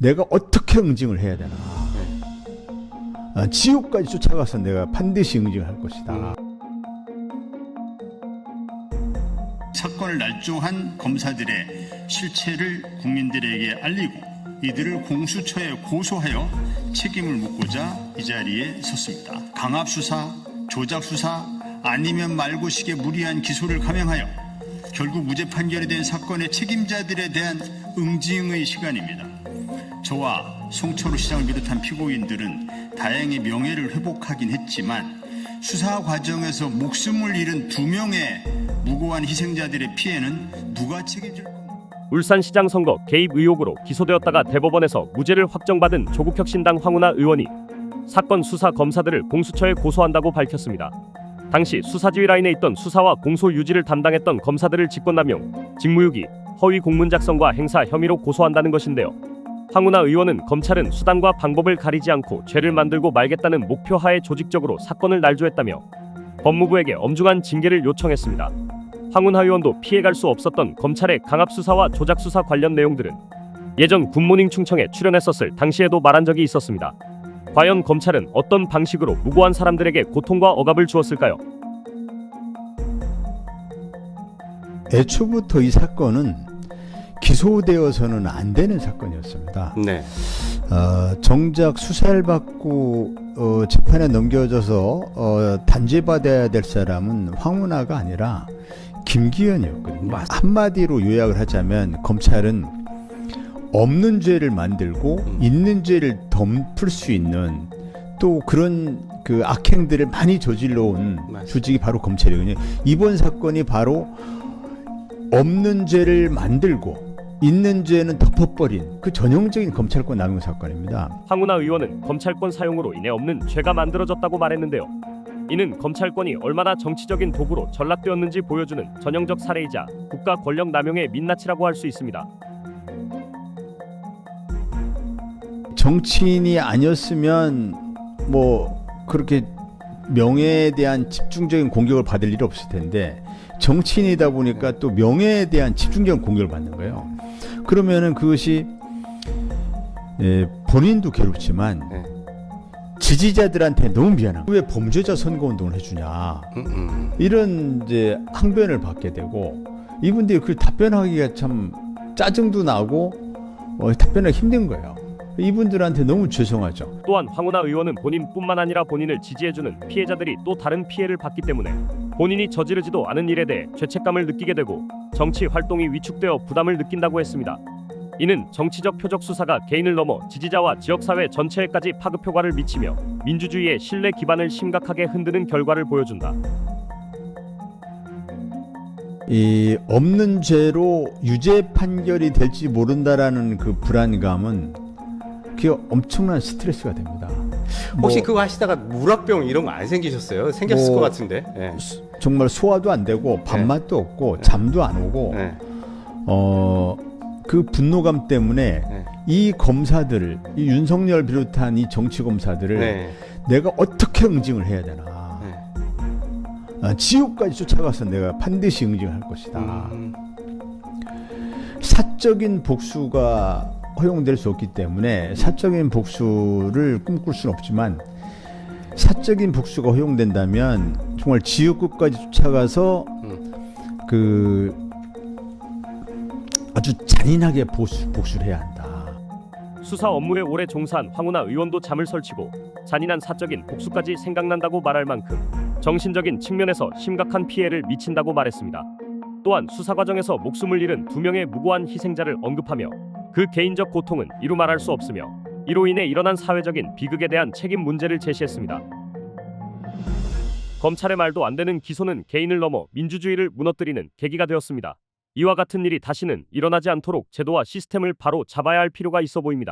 내가 어떻게 응징을 해야 되나. 아, 지옥까지 쫓아가서 내가 반드시 응징할 것이다. 사건을 날조한 검사들의 실체를 국민들에게 알리고 이들을 공수처에 고소하여 책임을 묻고자 이 자리에 섰습니다. 강압 수사, 조작 수사, 아니면 말고식의 무리한 기소를 감행하여 결국 무죄 판결이 된 사건의 책임자들에 대한 응징의 시간입니다. 저와 송철우 시장을 비롯한 피고인들은 다행히 명예를 회복하긴 했지만 수사 과정에서 목숨을 잃은 두 명의 무고한 희생자들의 피해는 누가 책임질 겁니까? 울산시장 선거 개입 의혹으로 기소되었다가 대법원에서 무죄를 확정받은 조국혁신당 황운하 의원이 사건 수사 검사들을 공수처에 고소한다고 밝혔습니다. 당시 수사지휘 라인에 있던 수사와 공소 유지를 담당했던 검사들을 직권남용, 직무유기, 허위 공문 작성과 행사 혐의로 고소한다는 것인데요. 황운하 의원은 검찰은 수단과 방법을 가리지 않고 죄를 만들고 말겠다는 목표하에 조직적으로 사건을 날조했다며 법무부에게 엄중한 징계를 요청했습니다. 황운하 의원도 피해갈 수 없었던 검찰의 강압 수사와 조작 수사 관련 내용들은 예전 굿모닝 충청에 출연했었을 당시에도 말한 적이 있었습니다. 과연 검찰은 어떤 방식으로 무고한 사람들에게 고통과 억압을 주었을까요? 애초부터 이 사건은 기소되어서는 안 되는 사건이었습니다. 네. 어, 정작 수사를 받고 어, 재판에 넘겨져서 어, 단죄받아야 될 사람은 황운하가 아니라 김기현이었거든요. 맞- 한마디로 요약을 하자면 검찰은 없는 죄를 만들고 음. 있는 죄를 덮을 수 있는 또 그런 그 악행들을 많이 저질러 온 맞습니다. 조직이 바로 검찰이거든요. 이번 사건이 바로 없는 죄를 만들고 있는 죄는 덮어버린 그 전형적인 검찰권 남용 사건입니다. 황운하 의원은 검찰권 사용으로 인해 없는 죄가 만들어졌다고 말했는데요. 이는 검찰권이 얼마나 정치적인 도구로 전락되었는지 보여주는 전형적 사례이자 국가 권력 남용의 민낯이라고 할 수 있습니다. 정치인이 아니었으면 뭐 그렇게 명예에 대한 집중적인 공격을 받을 일 없을 텐데 정치인이다 보니까 또 명예에 대한 집중적인 공격을 받는 거예요. 그러면은 그것이 예, 본인도 괴롭지만 네. 지지자들한테 너무 미안한 거예요. 왜 범죄자 선거 운동을 해주냐 음, 음. 이런 이제 항변을 받게 되고 이분들이 그 답변하기가 참 짜증도 나고 어, 답변하기 힘든 거예요. 이분들한테 너무 죄송하죠. 또한 황운하 의원은 본인뿐만 아니라 본인을 지지해주는 피해자들이 또 다른 피해를 받기 때문에 본인이 저지르지도 않은 일에 대해 죄책감을 느끼게 되고 정치 활동이 위축되어 부담을 느낀다고 했습니다. 이는 정치적 표적 수사가 개인을 넘어 지지자와 지역사회 전체에까지 파급 효과를 미치며 민주주의의 신뢰 기반을 심각하게 흔드는 결과를 보여준다. 이 없는 죄로 유죄 판결이 될지 모른다라는 그 불안감은 그게 엄청난 스트레스가 됩니다. 혹시 뭐 그거 하시다가 물압병 이런 거 안 생기셨어요? 생겼을 뭐- 것 같은데. 네. 수- 정말 소화도 안 되고 밥맛도 없고 잠도 안 오고 네. 어그 분노감 때문에 네. 이 검사들을 이 윤석열 비롯한 이 정치 검사들을 네. 내가 어떻게 응징을 해야 되나 네. 아, 지옥까지 쫓아가서 내가 반드시 응징할 것이다. 음, 사적인 복수가 허용될 수 없기 때문에 사적인 복수를 꿈꿀 수는 없지만 사적인 복수가 허용된다면 정말 지옥끝까지 쫓아가서 음. 그 아주 잔인하게 보수, 복수를 해야 한다. 수사 업무에 오래 종사한 황운하 의원도 잠을 설치고 잔인한 사적인 복수까지 생각난다고 말할 만큼 정신적인 측면에서 심각한 피해를 미친다고 말했습니다. 또한 수사 과정에서 목숨을 잃은 두 명의 무고한 희생자를 언급하며 그 개인적 고통은 이루 말할 수 없으며 이로 인해 일어난 사회적인 비극에 대한 책임 문제를 제시했습니다. 검찰의 말도 안 되는 기소는 개인을 넘어 민주주의를 무너뜨리는 계기가 되었습니다. 이와 같은 일이 다시는 일어나지 않도록 제도와 시스템을 바로 잡아야 할 필요가 있어 보입니다.